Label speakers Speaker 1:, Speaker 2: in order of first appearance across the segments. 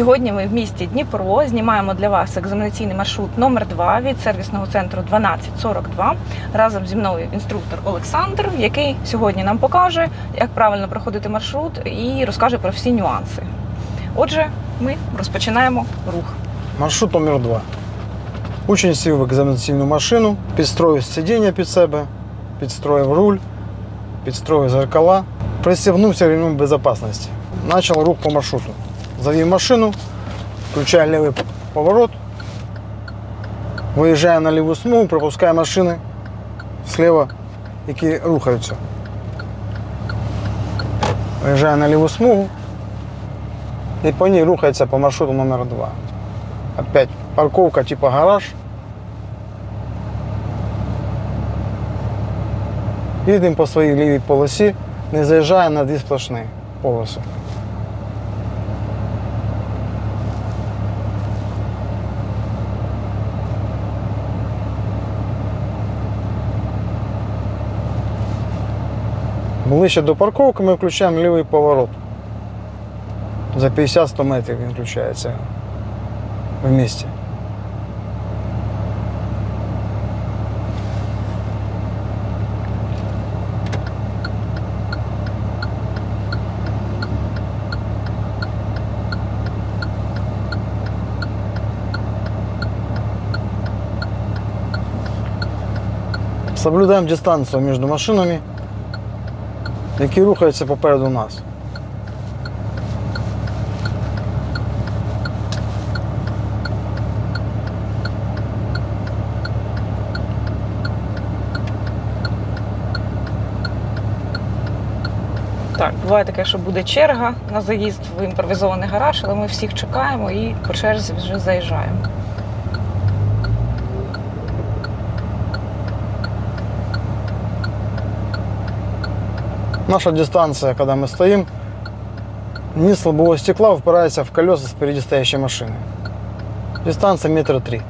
Speaker 1: Сьогодні ми в місті Дніпро знімаємо для вас екзаменаційний маршрут номер 2 від сервісного центру 1242. Разом зі мною інструктор Олександр, який сьогодні нам покаже, як правильно проходити маршрут і розкаже про всі нюанси. Отже, ми розпочинаємо рух.
Speaker 2: Маршрут номер 2. Учень сів в екзаменаційну машину, підстроїв сидіння під себе, підстроїв руль, підстроїв зеркала, пристегнувся ремнем безопасности. Начал рух по маршруту. Завів машину, включає лівий поворот, виїжджає на ліву смугу, пропускає машини слева, які рухаються. Виїжджає на ліву смугу і по ній рухається по маршруту номер 2. Опять парковка типа гараж. Їдемо по своїй лівій полосі, не заїжджає на дві сплошні полоси. Ближче до парковки ми включаємо лівий поворот. За 50-100 метрів він включається в місті. Соблюдаємо дистанцію між машинами, Які рухаються попереду нас.
Speaker 1: Так, буває таке, що буде черга на заїзд в імпровізований гараж, але ми всіх чекаємо і по черзі вже заїжджаємо.
Speaker 2: Наша дистанция, когда мы стоим, низ лобового стекла упирается в колеса спереди стоящей машины. Дистанция метра три.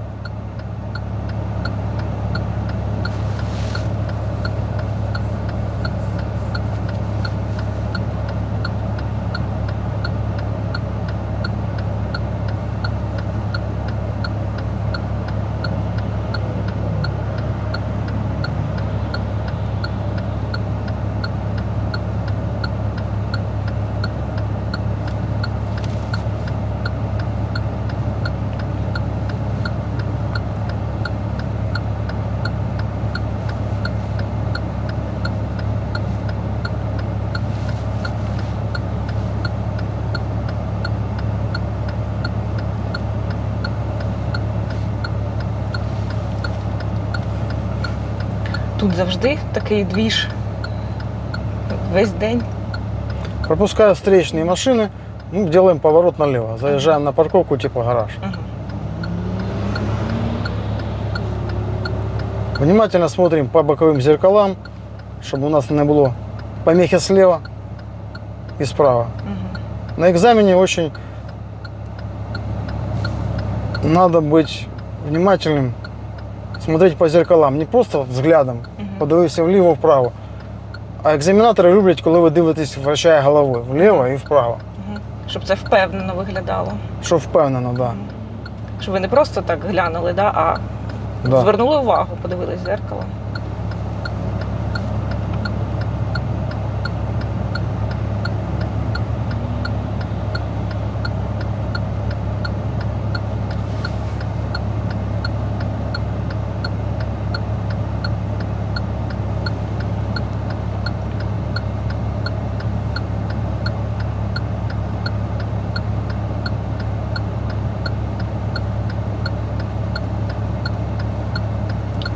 Speaker 1: Тут завжди такий двіж весь день.
Speaker 2: Пропуская встречные машины, мы делаем поворот налево. Заезжаем на парковку типа гараж. Внимательно смотрим по боковым зеркалам, чтобы у нас не было помехи слева и справа. На экзамене очень надо быть внимательным, смотреть по зеркалам, не просто взглядом,
Speaker 1: угу.
Speaker 2: подивився вліво-вправо. А екзаменатори люблять, коли ви дивитесь, вращає головою вліво і вправо.
Speaker 1: Угу. Щоб це впевнено виглядало.
Speaker 2: Щоб впевнено, да.
Speaker 1: Щоб ви не просто так глянули, да, а
Speaker 2: да.
Speaker 1: звернули увагу, подивились в зеркало.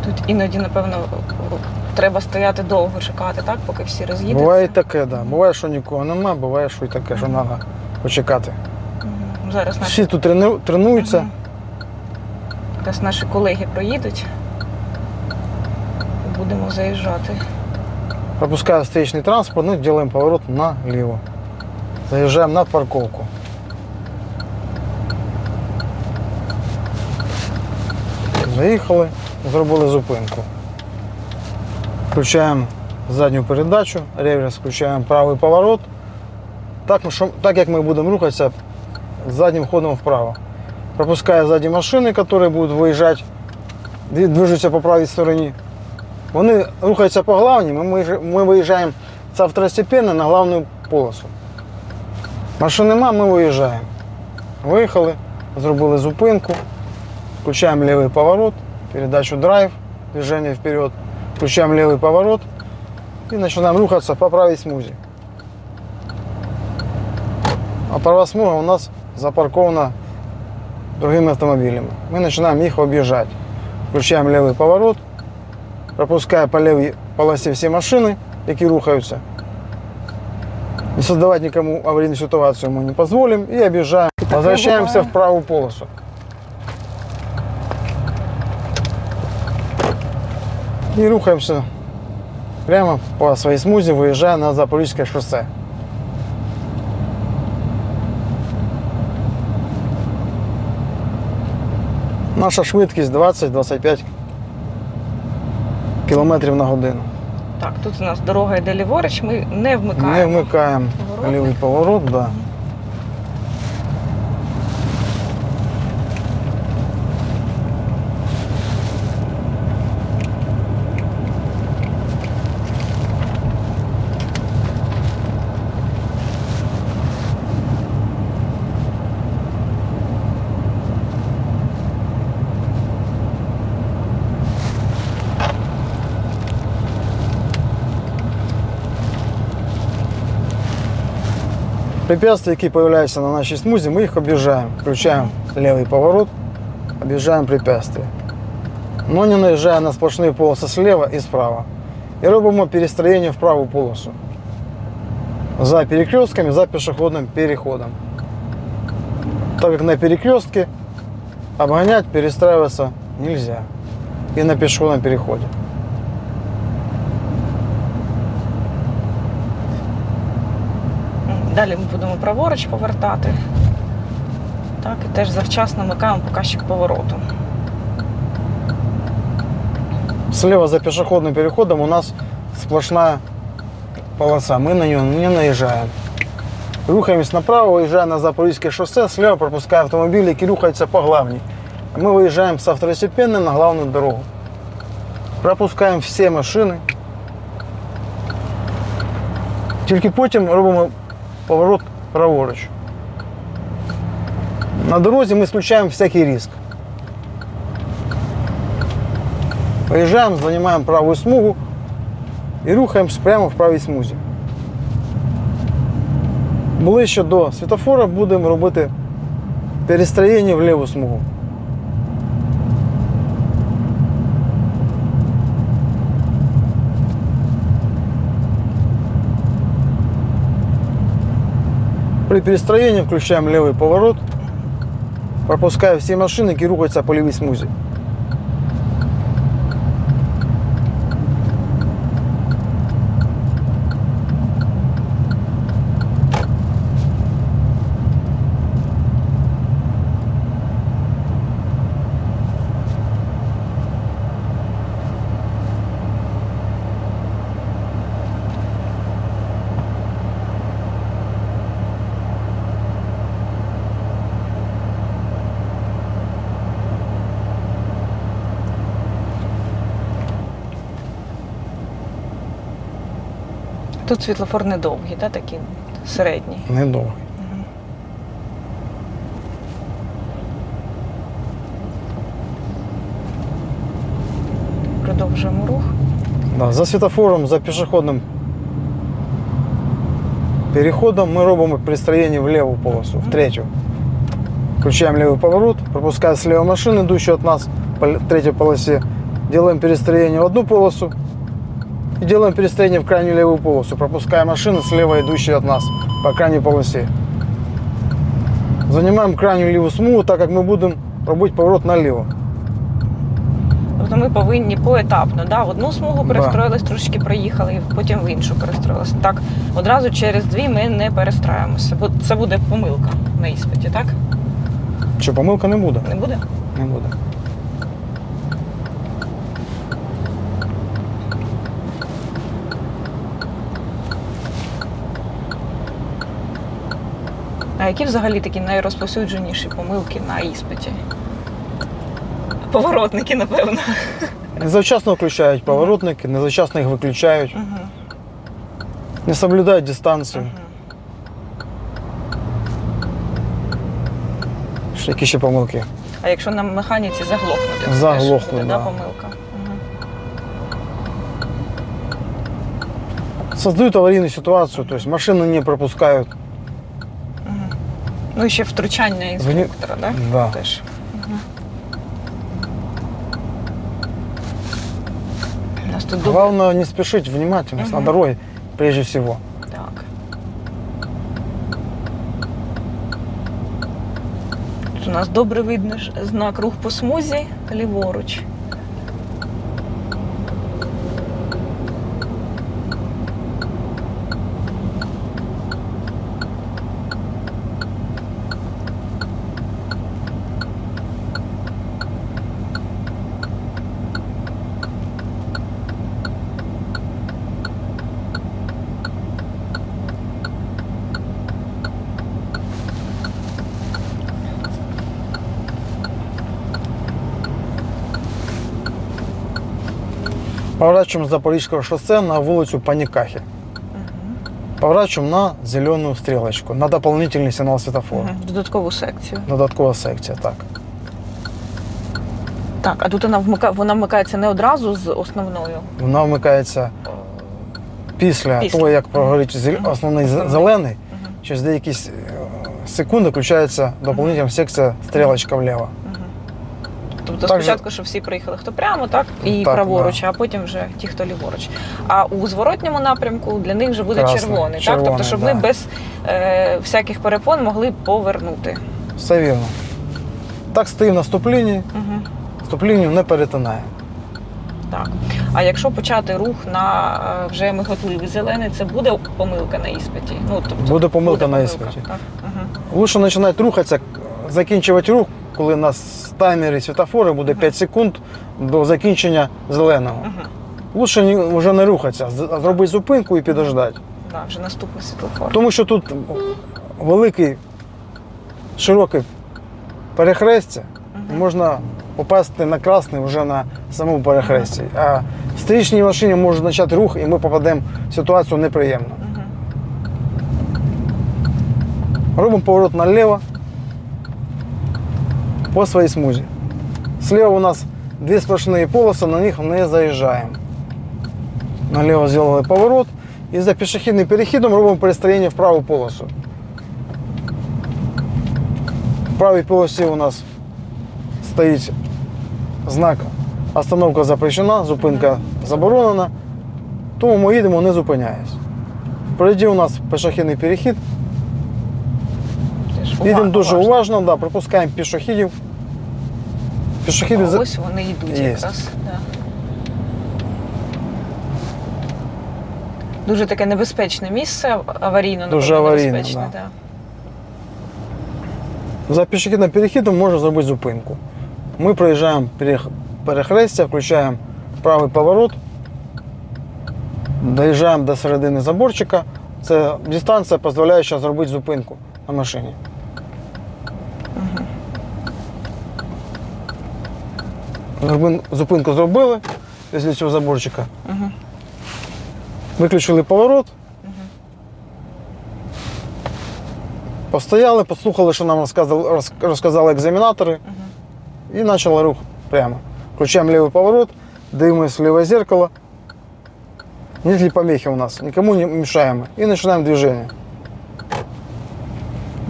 Speaker 1: Тут іноді, напевно, треба стояти довго чекати, так, поки всі роз'їдуться.
Speaker 2: Буває і таке, да. Буває, що нікого нема, буває, що і таке, що треба почекати.
Speaker 1: Зараз наші,
Speaker 2: Всі тут трену- тренуються.
Speaker 1: Мгм. Зараз наші колеги проїдуть. Будемо заїжджати.
Speaker 2: Пропуская встречный транспорт, ну, делаем поворот налево. Заезжаем на парковку. Заїхали, зробили зупинку. Включаємо задню передачу, реверс, включаємо правий поворот. Так, ну, що- так як ми будемо рухатися задним ходом вправо. Пропуская сзади машины, которые будут выезжать, дві- движуться по правій стороні. Вони рухаються по главній, ми, виїжджа- ми виїжджаємо це второстепенно на главну полосу. Машин нема, ми виїжджаємо. Виїхали, зробили зупинку, включаємо лівий поворот, передачу драйв, движение вперед, включаем левый поворот и начинаем рухаться по правой смузе. А права смуга у нас запаркована другими автомобилями. Мы начинаем их объезжать. Включаем левый поворот, пропуская по левой полосе все машины, які рухаются. Не создавать никому аварийную ситуацию мы не позволим и объезжаем.
Speaker 1: Такое
Speaker 2: Возвращаемся
Speaker 1: бывает.
Speaker 2: в правую полосу. И рухаемся прямо по своей смузе, выезжая на Запорожское шоссе. Наша швидкість 20-25 км на годину.
Speaker 1: Так, тут у нас дорога йде ліворуч, ми не вмикаємо.
Speaker 2: Не вмикаємо
Speaker 1: Поворотник.
Speaker 2: лівий поворот, да. Препятствия, які появляються на нашій смузі, ми їх об'їжджаємо. Включаємо лівий поворот, об'їжджаємо препятствия. Но не наїжджає на сплошні полоси слева і справа. І робимо перестроєння в праву полосу. За перекрестками, за пішохідним переходом. Так як на перекрестке обгонять, перестраиваться нельзя. И на пешеходном переходе.
Speaker 1: Далі ми будемо праворуч повертати. Так, і теж завчасно вмикаємо показчик повороту.
Speaker 2: Слева за пешеходным переходом у нас сплошная полоса. Мы на нее не наезжаем. Рухаемся направо, выезжая на Запорожское шоссе, слева пропуская автомобили, які рухаються по главній. Мы выезжаем с второстепенной на главную дорогу. Пропускаємо всі машини. Тільки потім робимо поворот праворуч. На дорозі ми исключаем всякий риск. Виїжджаємо, займаємо праву смугу і рухаємось прямо в правій смузі. Ближче до світофора будемо робити перестроєння в ліву смугу. При перестроении включаем левый поворот, пропуская все машины, які рухаються по левой смузі.
Speaker 1: Тут світлофор недовгий, да, такий середній.
Speaker 2: Недовго.
Speaker 1: Продовжуємо рух.
Speaker 2: Да, за світофором, за пішохідним переходом ми робимо пристроєння в ліву полосу, в третю. Включаємо лівий поворот, пропуская слева машину, идущую от нас по л- третьей полосе. Делаем перестроение в одну полосу и делаем перестроение в крайнюю левую полосу, пропуская машины слева идущие от нас по крайней полосе. Занимаем крайнюю левую смугу, так как мы будем робити поворот наліво.
Speaker 1: Тобто ми повинні поетапно, да, в одну смугу
Speaker 2: Да.
Speaker 1: перестроїлись, трошки проїхали, і потім в іншу перестроїлися. Так, одразу через дві ми не перестраємося, бо це буде помилка на іспиті, так?
Speaker 2: Чи помилка не буде?
Speaker 1: Не буде?
Speaker 2: Не буде.
Speaker 1: А які взагалі такі найрозповсюдженіші помилки на іспиті? Поворотники, напевно.
Speaker 2: Незавчасно включають поворотники, незавчасно їх виключають,
Speaker 1: Угу.
Speaker 2: не соблюдають дистанцію. Що Які ще помилки?
Speaker 1: А якщо на механіці заглохнути, це
Speaker 2: Заглохнуть,
Speaker 1: теж буде,
Speaker 2: да.
Speaker 1: помилка. Угу.
Speaker 2: Создают аварийную ситуацию, то есть не пропускают.
Speaker 1: Угу. Ну і ще втручання інструктора, так?
Speaker 2: Да.
Speaker 1: Теж. Угу. У нас тут добре.
Speaker 2: Главное не спешить, внимательность
Speaker 1: Мгм.
Speaker 2: на дороге прежде всего.
Speaker 1: Так. Тут у нас добре видно ж знак рух по смузі ліворуч.
Speaker 2: Поворачиваем с Запорожского шоссе на улицу Паникахи. Поворачиваем на зеленую стрелочку, на дополнительный сигнал светофора.
Speaker 1: Мгм. Додаткову секцію.
Speaker 2: Додаткова секція, так.
Speaker 1: Так, а тут вона вмика... вона вмикається не одразу з основною.
Speaker 2: Вона вмикається після,
Speaker 1: Після.
Speaker 2: того, як прогорить зел-
Speaker 1: Мгм.
Speaker 2: основний з- зелений, через деякі с- секунди включається дополнительна секція стрілочка вліво.
Speaker 1: Тобто
Speaker 2: Так
Speaker 1: спочатку, що всі приїхали хто прямо, так, і
Speaker 2: Так,
Speaker 1: праворуч, а потім вже ті, хто ліворуч. А у зворотньому напрямку для них вже буде
Speaker 2: Красний,
Speaker 1: червоний, так?
Speaker 2: червоний,
Speaker 1: Тобто, щоб
Speaker 2: да.
Speaker 1: ми без е, всяких перепон могли повернути.
Speaker 2: Все вірно. Так стоїть на ступленні,
Speaker 1: Угу.
Speaker 2: ступлінню не перетинає.
Speaker 1: Так. А якщо почати рух на е, вже миготливий зелений, це буде помилка на іспиті? Ну, тобто,
Speaker 2: Буде помилка на іспиті.
Speaker 1: Так. Угу.
Speaker 2: Лучше починати рухатися, закінчувати рух, коли нас таймери світофори буде 5 секунд до закінчення зеленого.
Speaker 1: Угу.
Speaker 2: Лучше вже не рухатися, зробити зупинку і підождати.
Speaker 1: Да, вже наступний світлофор.
Speaker 2: Тому що тут великий, широкий перехрестя,
Speaker 1: Мгм.
Speaker 2: можна попасти на красний вже на самому перехресті. А в стрічній машині може почати рух, і ми попадемо в ситуацію неприємну.
Speaker 1: Мгм.
Speaker 2: Робимо поворот наліво по своїй смузі. Слева у нас дві сплошні полоси, на них не заїжджаємо. Наліво зробили поворот і за пішохідним перехідом робимо перестроєння в праву полосу. В правій полосі у нас стоїть знак Остановка запрещена, зупинка заборонена, тому ми їдемо не зупиняясь. Впереді у нас пішохідний перехід. Їдемо дуже
Speaker 1: уважно.
Speaker 2: уважно, да, пропускаємо пішохідів. Пішохіди
Speaker 1: А
Speaker 2: за-
Speaker 1: Ось вони йдуть
Speaker 2: Є.
Speaker 1: якраз. Да. Дуже таке небезпечне місце, аварійно
Speaker 2: Дуже
Speaker 1: напевно,
Speaker 2: аварійно,
Speaker 1: небезпечне.
Speaker 2: да.
Speaker 1: Да.
Speaker 2: за пішохідним перехідом можна зробити зупинку. Ми проїжджаємо перех- перехрестя, включаємо правий поворот, доїжджаємо до середини заборчика. Це дистанція дозволяє зробити зупинку на машині. Зупинку зробили після цього заборчика.
Speaker 1: Мгм.
Speaker 2: Виключили поворот. Постояли, послухали, що нам розказали, роз- розказали екзаменатори, і почали рух прямо. Включаємо лівий поворот, дивимося в ліве зеркало. Нет ли помехи у нас? Никому не мешаем. И начинаем движение.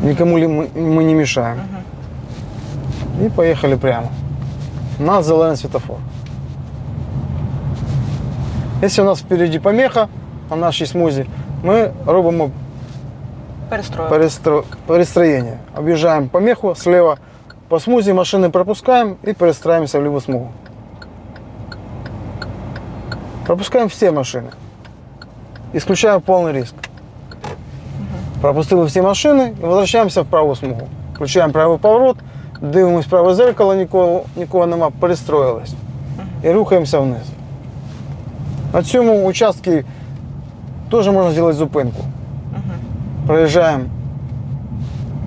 Speaker 2: Никому ли мы, мы не мешаем. И поехали прямо. На зеленый светофор. Если у нас впереди помеха на нашій смузі, ми робимо
Speaker 1: Перестроїли.
Speaker 2: перестро... перестроєння. Об'їжджаємо помеху слева по смузі, машини пропускаємо і перестраємося в ліву смугу. Пропускаємо всі машини. Исключаємо повний риск. Пропустили всі машини і возвращаємося в праву смугу. Включаємо правий поворот, дивимось праве зеркало, нікого, нікого нема, перестроїлись. І рухаємося вниз. На цьому участку теж можна зробити зупинку. Проїжджаємо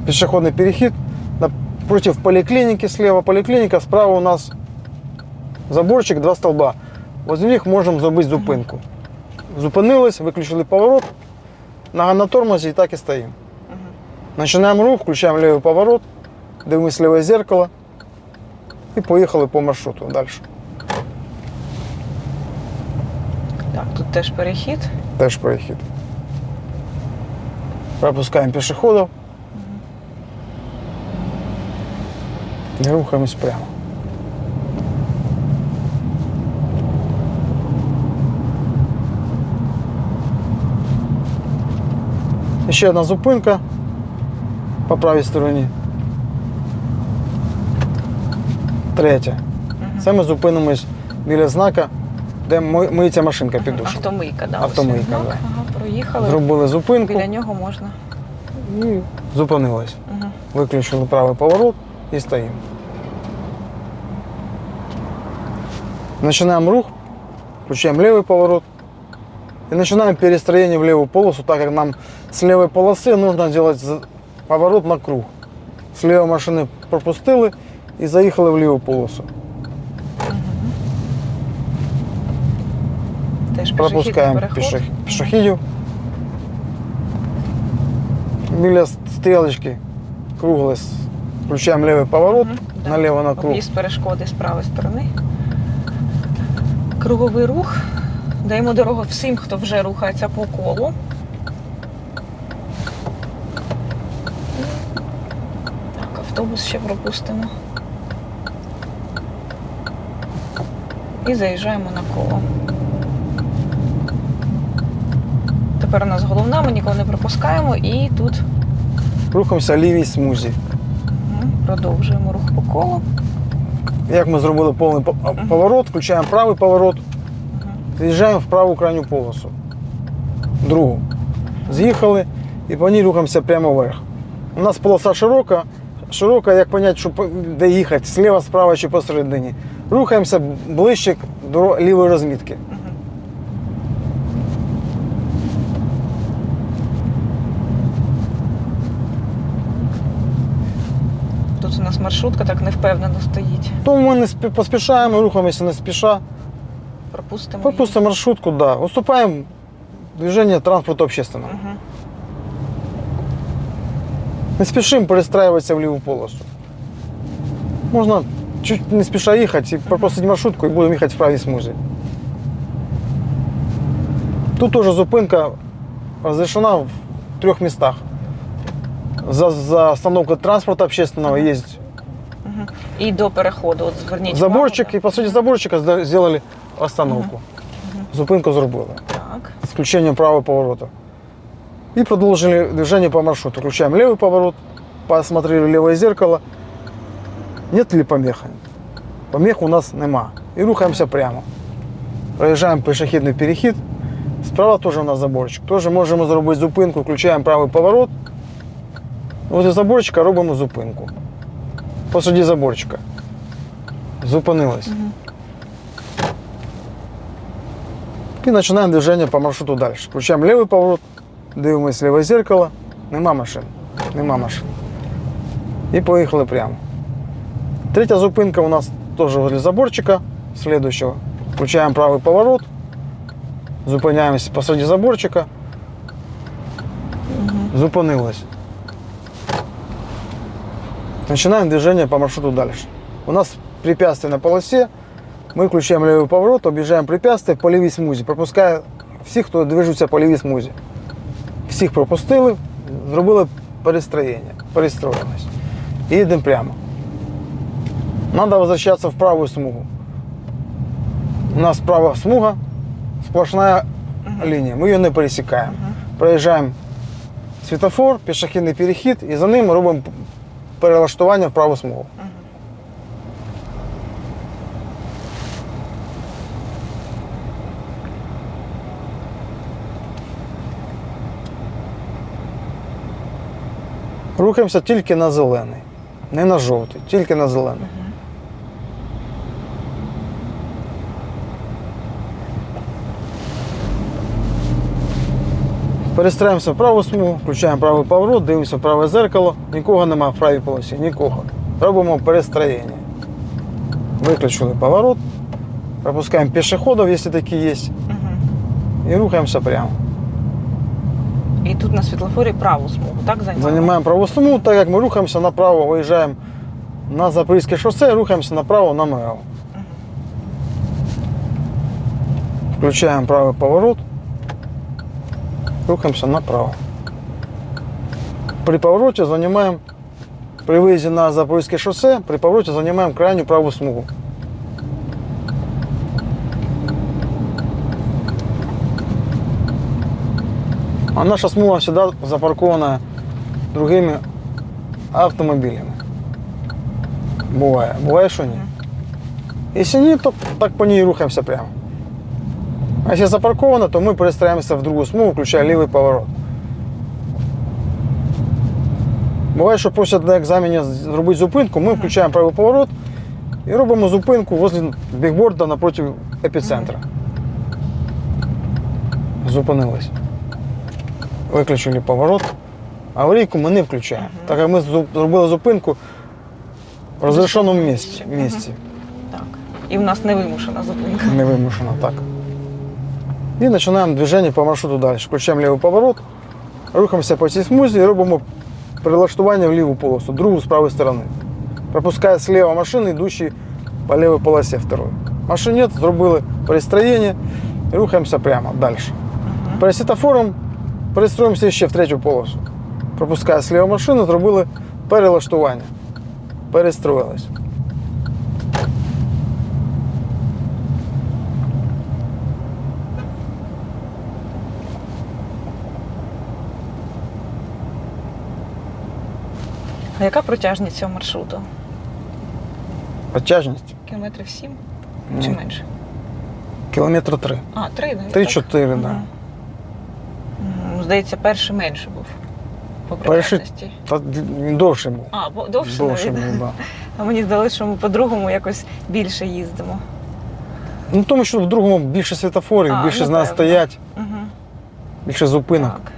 Speaker 2: пешеходный переход напротив поликлиники слева поликлиника, справа у нас заборчик, два столба. Возле них можемо зробити зупинку. Зупинились, виключили поворот, нога на тормозі і так і стоїмо. Починаємо рух, включаємо лівий поворот, дивимося ліве зеркало і поїхали по маршруту далі.
Speaker 1: Так, тут теж перехід.
Speaker 2: Теж перехід. Пропускаємо пішоходів. І рухаємось прямо. Ще одна зупинка по правій стороні. Третя. Це ми зупинимось біля знака, де ми- миється машинка під душем.
Speaker 1: Автомийка, да. ось
Speaker 2: Автомийка,
Speaker 1: він знак.
Speaker 2: да.
Speaker 1: Ага, проїхали.
Speaker 2: Зробили зупинку
Speaker 1: Біля нього можна.
Speaker 2: і зупинились.
Speaker 1: Угу.
Speaker 2: Виключили правий поворот і стоїмо. Начинаем рух, включаем левый поворот и начинаем перестроение в левую полосу, так как нам с левой полосы нужно делать за- поворот на круг. С левой машины пропустили и заехали в левую полосу.
Speaker 1: Теж
Speaker 2: Пропускаємо пішох- пішохідів. Біля стрілочки круглої с- включаємо левий поворот,
Speaker 1: да.
Speaker 2: наліво на круг.
Speaker 1: Об'їзд перешкоди з правої сторони. Круговий рух. Даємо дорогу всім, хто вже рухається по колу. Так, автобус ще пропустимо. І заїжджаємо на коло. Тепер у нас головна, ми нікого не пропускаємо і тут
Speaker 2: Рухаємося лівій смузі.
Speaker 1: м, продовжуємо рух по колу.
Speaker 2: Як ми зробили повний по- поворот, включаємо правий поворот,
Speaker 1: Мгм.
Speaker 2: з'їжджаємо в праву крайню полосу. Другу. З'їхали і по ній рухаємося прямо вверх. У нас полоса широка. Широка, як поняти, що по- де їхати, зліва, справа чи посередині. Рухаємося ближче до лівої розмітки.
Speaker 1: Тут у нас маршрутка так невпевнено стоїть.
Speaker 2: Тому ми не спі- поспішаємо, рухаємося не спіша.
Speaker 1: Пропустимо.
Speaker 2: Пропустимо маршрутку, да. Уступаємо движення транспорту общественного.
Speaker 1: Угу.
Speaker 2: Не спішимо перестраюватися в ліву полосу. Можна чуть не спіша їхати і пропустити маршрутку і будемо їхати в правій смузі. Тут теж зупинка розрішена в трьох містах. За, за остановку транспорту общественного є
Speaker 1: Угу. І до переходу, от зверніть
Speaker 2: заборчик,
Speaker 1: увагу,
Speaker 2: і посреди заборчика зда- зробили остановку. Зупинку зробили.
Speaker 1: Так.
Speaker 2: с включением правого поворота. И продолжили движение по маршруту. Включаем левый поворот, посмотрели левое зеркало. Нет ли помех? Помех у нас нема. И рухаемся прямо. Проезжаем пешехідний перехід. Справа теж у нас заборчик. Теж можемо зробити зупинку, включаємо правий поворот. Возле заборчика робимо зупинку. Посреди заборчика. Зупинились.
Speaker 1: Мгм.
Speaker 2: І починаємо движення по маршруту далі. Включаємо лівий поворот, дивимося ліве зеркало, нема машин. Нема машин. І поїхали прямо. Третя зупинка у нас теж возле заборчика слідуючого. Включаємо правий поворот, зупиняємося посреди заборчика,
Speaker 1: Мгм.
Speaker 2: зупинились. Начинаем движение по маршруту дальше. У нас препятствие на полосе. Мы включаем левый поворот, объезжаем препятствие по лівій смузі, пропуская всіх, хто движеться по лівій смузі. Всіх пропустили, зробили перестроєння, перестроєність. І їдемо прямо. Надо возвращаться в правую смугу. У нас права смуга, сплошная линия. Мы ее не пересекаем. Проїжджаємо світофор, пішохідний перехід і за ним робимо перелаштування в праву смугу. Рухаємося тільки на зелений, не на жовтий, тільки на зелений. Перестраємося в праву смугу, включаємо правий поворот, дивимося в праве зеркало. Нікого немає в правій полосі, нікого. Робимо перестроєння. Виключили поворот, пропускаємо пішоходів, якщо такі є,
Speaker 1: Угу.
Speaker 2: і рухаємося прямо.
Speaker 1: І тут на світлофорі праву смугу, так займаємо?
Speaker 2: Занимаем правую смугу, так как мы рухаемся направо, выезжаем на Запорізьке шоссе, рухаемся направо на МРЭО.
Speaker 1: Мгм.
Speaker 2: Включаем правый поворот, рухаемся направо. При повороте занимаем, при выезде на Запорізьке шоссе, при повороте занимаем крайнюю правую смугу. А наша смуга всегда запаркована другими автомобилями. Буває. Буває, що ні. Якщо ні, то так по ній рухаємося прямо. А якщо запарковано, то ми перестраємося в другу смугу, включая лівий поворот. Буває, що просять на екзамені зробити зупинку, ми включаємо правий поворот і робимо зупинку возле бігборда напроти епіцентра. Зупинились. Виключили поворот. Аварійку ми не включаємо. Так як ми зробили зупинку в розрішеному місці. Місці.
Speaker 1: Так. І в нас невимушена зупинка.
Speaker 2: Невимушено, так. І починаємо движення по маршруту далі. Включаємо лівий поворот, рухаємося по цій смузі і робимо перелаштування в ліву полосу, другу з правої сторони. Пропускає слева машини, йдущі по лівій полосі второї. Машин нет, зробили перестроєння рухаємося прямо далі. Перед світофором перестроїмося ще в третю полосу. Пропускає сліва машину, зробили перелаштування. Перестроїлись.
Speaker 1: А яка протяжність цього маршруту?
Speaker 2: Протяжність
Speaker 1: Кілометрів сім чи
Speaker 2: Ні.
Speaker 1: менше?
Speaker 2: кілометра три.
Speaker 1: А, три навіть.
Speaker 2: Три-чотири,
Speaker 1: так?
Speaker 2: да.
Speaker 1: Мгм. Здається, перший менше був по
Speaker 2: Перший-
Speaker 1: протяжності.
Speaker 2: Та він довший був.
Speaker 1: А, бо довше,
Speaker 2: Довший
Speaker 1: навіть.
Speaker 2: був, да.
Speaker 1: А мені здалося, що ми по-другому якось більше їздимо.
Speaker 2: Ну тому що в другому більше світофорів,
Speaker 1: А,
Speaker 2: більше
Speaker 1: ну,
Speaker 2: з нас стоять,
Speaker 1: Угу.
Speaker 2: більше зупинок.
Speaker 1: Так.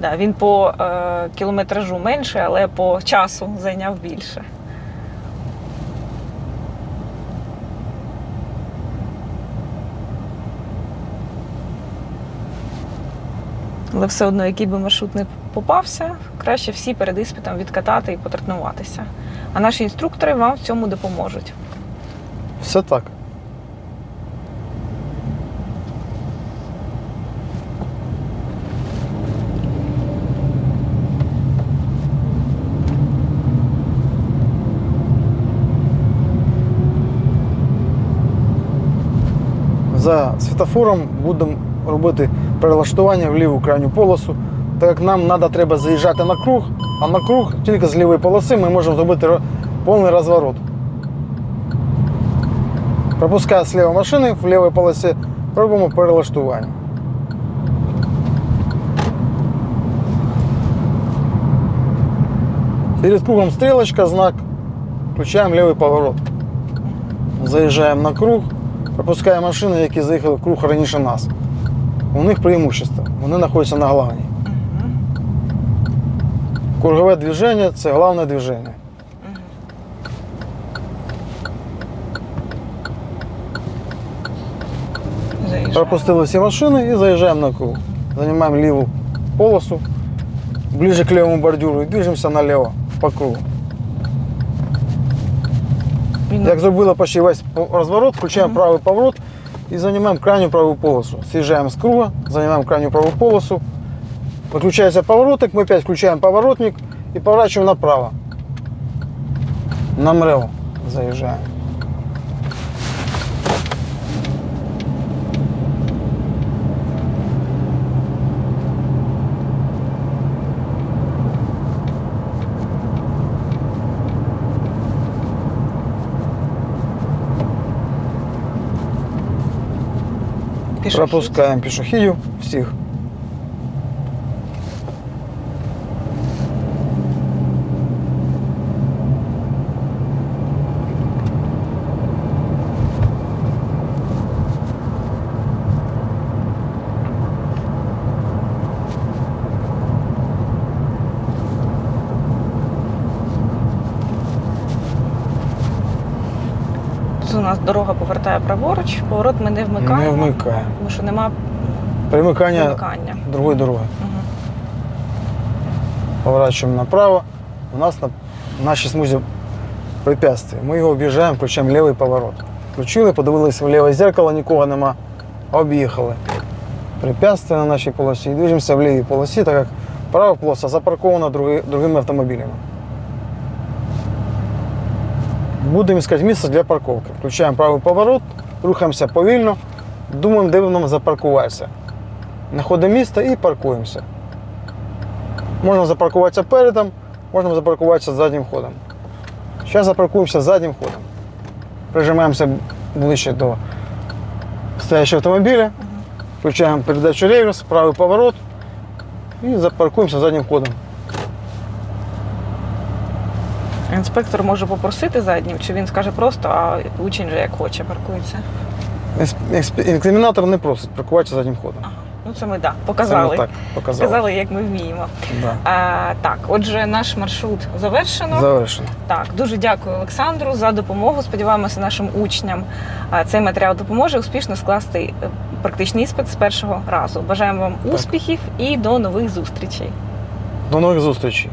Speaker 1: Да, він по е, кілометражу менше, але по часу зайняв більше. Але все одно, який би маршрут не попався, краще всі перед іспитом відкатати і потренуватися. А наші інструктори вам в цьому допоможуть.
Speaker 2: Все так. За світофором будемо робити перелаштування в ліву крайню полосу, так як нам треба, треба заїжджати на круг, а на круг тільки з лівої полоси ми можемо зробити ро- повний розворот. Пропускає слева машини в лівій полосі, робимо перелаштування. Перед кругом стрілочка, знак, включаємо лівий поворот. Заїжджаємо на круг, пропускаємо машини, які заїхали в круг раніше нас. У них преимущество, вони знаходяться на главній. Кругове движення це головне движення.
Speaker 1: Заїжджаємо.
Speaker 2: Пропустили всі машини і заїжджаємо на круг. Займаємо ліву полосу, ближе к лівому бордюру і біжимося наліво по кругу. Як зробили почти весь розворот, включаємо правий поворот і займаємо крайню праву полосу. З'їжджаємо з круга, займаємо крайню праву полосу. Виключається поворотик, ми опять включаємо поворотник і поворачуємо направо. На МРЕО заїжджаємо. Пропускаємо пішохідів всіх.
Speaker 1: Нас дорога повертає праворуч, поворот ми не вмикаємо,
Speaker 2: Не вмикаємо.
Speaker 1: тому що нема
Speaker 2: Примикання
Speaker 1: вмикання.
Speaker 2: другої дороги.
Speaker 1: Мгм.
Speaker 2: Поворачиваем направо. У нас на нашій смузі препятствие. Ми його об'їжджаємо, включаємо лівий поворот. Включили, подивилися в ліве зеркало, нікого нема. Об'їхали. Препятствие на нашій полосі. І движемося в лівій полосі, так як права полоса запаркована други- другими автомобілями. Будемо іскати місце для парковки. Включаємо правий поворот, рухаємося повільно, думаємо, де нам запаркуватися. Знаходимо місце і паркуємося. Можна запаркуватися передом, можна запаркуватися заднім ходом. Зараз запаркуємося заднім ходом. Прижимаємося ближче до стоящего автомобіля, включаємо передачу реверс, правий поворот і запаркуємося заднім ходом.
Speaker 1: Інспектор може попросити заднім, чи він скаже просто, а учень же як хоче паркується.
Speaker 2: Екс- екс- Екзаменатор не просить паркуватися заднім ходом.
Speaker 1: Ну це ми да, показали.
Speaker 2: ми так показали.
Speaker 1: Показали, як ми вміємо.
Speaker 2: Да.
Speaker 1: А, так, отже, наш маршрут завершено.
Speaker 2: Завершено.
Speaker 1: Так, дуже дякую Олександру за допомогу. Сподіваємося, нашим учням а, цей матеріал допоможе успішно скласти е, практичний іспит з першого разу. Бажаємо вам успіхів і до нових зустрічей.
Speaker 2: До нових зустрічей.